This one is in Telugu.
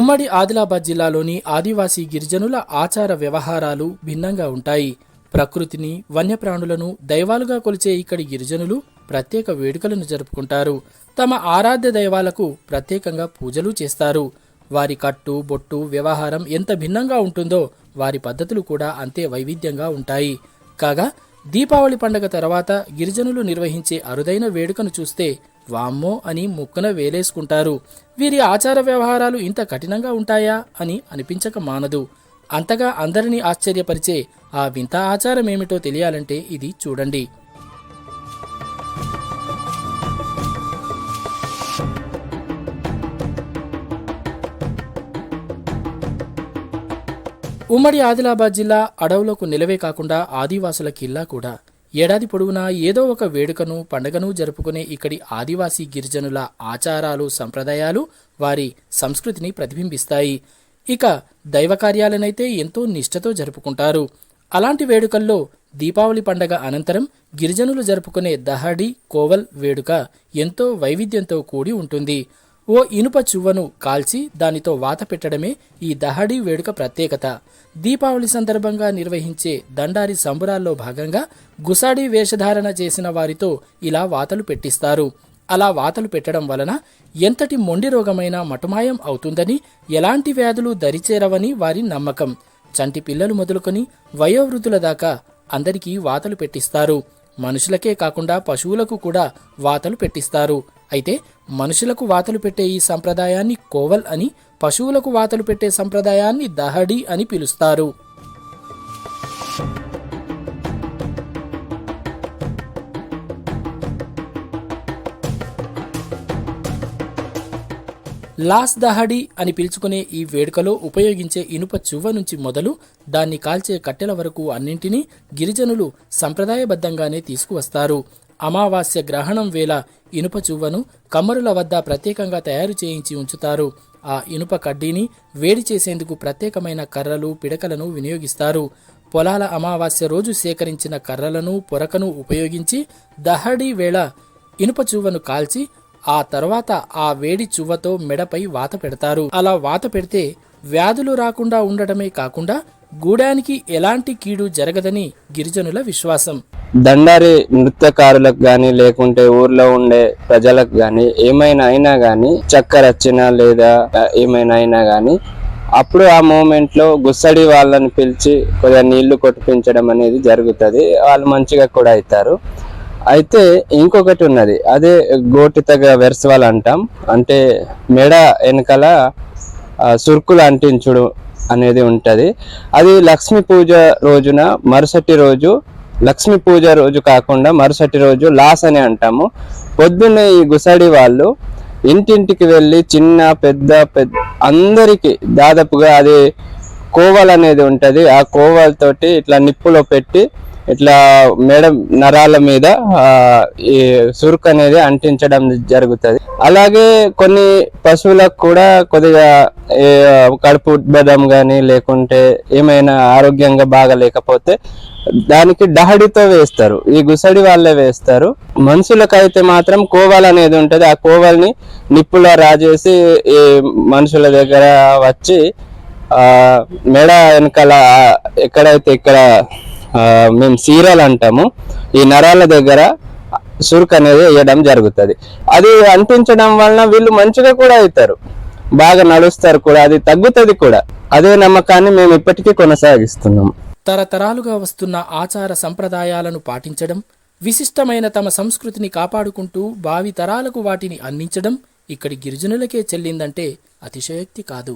ఉమ్మడి ఆదిలాబాద్ జిల్లాలోని ఆదివాసీ గిరిజనుల ఆచార వ్యవహారాలు భిన్నంగా ఉంటాయి. ప్రకృతిని వన్యప్రాణులను దైవాలుగా కొలిచే ఇక్కడి గిరిజనులు ప్రత్యేక వేడుకలను జరుపుకుంటారు. తమ ఆరాధ్య దైవాలకు ప్రత్యేకంగా పూజలు చేస్తారు. వారి కట్టు బొట్టు వ్యవహారం ఎంత భిన్నంగా ఉంటుందో వారి పద్ధతులు కూడా అంతే వైవిధ్యంగా ఉంటాయి. కాగా దీపావళి పండగ తర్వాత గిరిజనులు నిర్వహించే అరుదైన వేడుకను చూస్తే వామ్మో అని ముక్కున వేలేసుకుంటారు. వీరి ఆచార వ్యవహారాలు ఇంత కఠినంగా ఉంటాయా అని అనిపించక మానదు. అంతగా అందరినీ ఆశ్చర్యపరిచే ఆ వింత ఆచారం ఏమిటో తెలియాలంటే ఇది చూడండి. ఉమ్మడి ఆదిలాబాద్ జిల్లా అడవులకు నిలవే కాకుండా ఆదివాసుల కిల్లా కూడా. ఏడాది పొడవునా ఏదో ఒక వేడుకను పండగను జరుపుకునే ఇక్కడి ఆదివాసీ గిరిజనుల ఆచారాలు సంప్రదాయాలు వారి సంస్కృతిని ప్రతిబింబిస్తాయి. ఇక దైవ కార్యాలనైతే ఎంతో నిష్ఠతో జరుపుకుంటారు. అలాంటి వేడుకల్లో దీపావళి పండగ అనంతరం గిరిజనులు జరుపుకునే దహడి కోవల్ వేడుక ఎంతో వైవిధ్యంతో కూడి ఉంటుంది. ఓ ఇనుప చువ్వను కాల్చి దానితో వాత పెట్టడమే ఈ దహడి వేడుక ప్రత్యేకత. దీపావళి సందర్భంగా నిర్వహించే దండారి సంబురాల్లో భాగంగా గుసాడి వేషధారణ చేసిన వారితో ఇలా వాతలు పెట్టిస్తారు. అలా వాతలు పెట్టడం వలన ఎంతటి మొండి రోగమైన మటుమాయం అవుతుందని ఎలాంటి వ్యాధులు దరిచేరవని వారి నమ్మకం. చంటి పిల్లలు మొదలుకొని వయోవృద్ధుల దాకా అందరికీ వాతలు పెట్టిస్తారు. మనుషులకే కాకుండా పశువులకు కూడా వాతలు పెట్టిస్తారు. అయితే మనుషులకు వాతలు పెట్టే ఈ సంప్రదాయాన్ని కోవల్ అని పశువులకు వాతలు పెట్టే సంప్రదాయాన్ని దహడి అని పిలుస్తారు. లాస్ దహడి అని పిలుచుకునే ఈ వేడుకలో ఉపయోగించే ఇనుప చువ్వ నుంచి మొదలు దాన్ని కాల్చే కట్టెల వరకు అన్నింటినీ గిరిజనులు సంప్రదాయబద్ధంగానే తీసుకువస్తారు. అమావాస్య గ్రహణం వేళ ఇనుప చువ్వను కమ్మరుల వద్ద ప్రత్యేకంగా తయారు చేయించి ఉంచుతారు. ఆ ఇనుప కడ్డీని వేడి చేసేందుకు ప్రత్యేకమైన కర్రలు పిడకలను వినియోగిస్తారు. పొలాల అమావాస్య రోజు సేకరించిన కర్రలను పొరకను ఉపయోగించి దహడి వేళ ఇనుప చువ్వను కాల్చి ఆ తర్వాత ఆ వేడి చువ్వతో మెడపై వాత పెడతారు. అలా వాత పెడితే వ్యాధులు రాకుండా ఉండటమే కాకుండా గూడానికి ఎలాంటి కీడు జరగదని గిరిజనుల విశ్వాసం. దండారి నృత్యకారులకు గాని లేకుంటే ఊర్లో ఉండే ప్రజలకు గాని ఏమైనా అయినా గాని చక్కెర వచ్చినా లేదా ఏమైనా అయినా గాని అప్పుడు ఆ మూమెంట్లో గుస్సడి వాళ్ళని పిలిచి కొద్దిగా నీళ్ళు కొట్టిపించడం అనేది జరుగుతుంది. వాళ్ళు మంచిగా కూడా అవుతారు. అయితే ఇంకొకటి ఉన్నది. అదే గోటితగా వెరసవాళ్ళు అంటాం. అంటే మెడ వెనకాల సురుకులు అంటించుడు అనేది ఉంటుంది. అది లక్ష్మీ పూజ రోజున మరుసటి రోజు లక్ష్మీ పూజ రోజు కాకుండా మరుసటి రోజు లాస్ అని అంటాము. పొద్దున్నే ఈ గుసడి వాళ్ళు ఇంటింటికి వెళ్ళి చిన్న పెద్ద పెద్ద అందరికి దాదాపుగా అది కోవల్ అనేది ఉంటుంది. ఆ కోవల్ తోటి ఇట్లా నిప్పులో పెట్టి ఇట్లా మెడ నరాల మీద ఈ సురుకు అనేది అంటించడం జరుగుతుంది. అలాగే కొన్ని పశువులకు కూడా కొద్దిగా కడుపు ఉద్బదం కానీ లేకుంటే ఏమైనా ఆరోగ్యంగా బాగా లేకపోతే దానికి డహడితో వేస్తారు. ఈ గుసడి వాళ్ళే వేస్తారు. మనుషులకైతే మాత్రం కోవల్ అనేది ఉంటుంది. ఆ కోవల్ని నిప్పులా రాజేసి ఈ మనుషుల దగ్గర వచ్చి ఆ మెడ వెనకాల ఎక్కడైతే ఇక్కడ మేము సీరాలు అంటాము. ఈ నరాల దగ్గర సురుకు అనేది వేయడం జరుగుతుంది. అది అంటించడం వలన వీళ్ళు మంచిగా కూడా అవుతారు. బాగా నడుస్తారు కూడా అది తగ్గుతుంది కూడా. అదే నమ్మకాన్ని మేము ఇప్పటికీ కొనసాగిస్తున్నాం. తరతరాలుగా వస్తున్న ఆచార సంప్రదాయాలను పాటించడం విశిష్టమైన తమ సంస్కృతిని కాపాడుకుంటూ భావి తరాలకు వాటిని అందించడం ఇక్కడి గిరిజనులకే చెల్లిందంటే అతిశయోక్తి కాదు.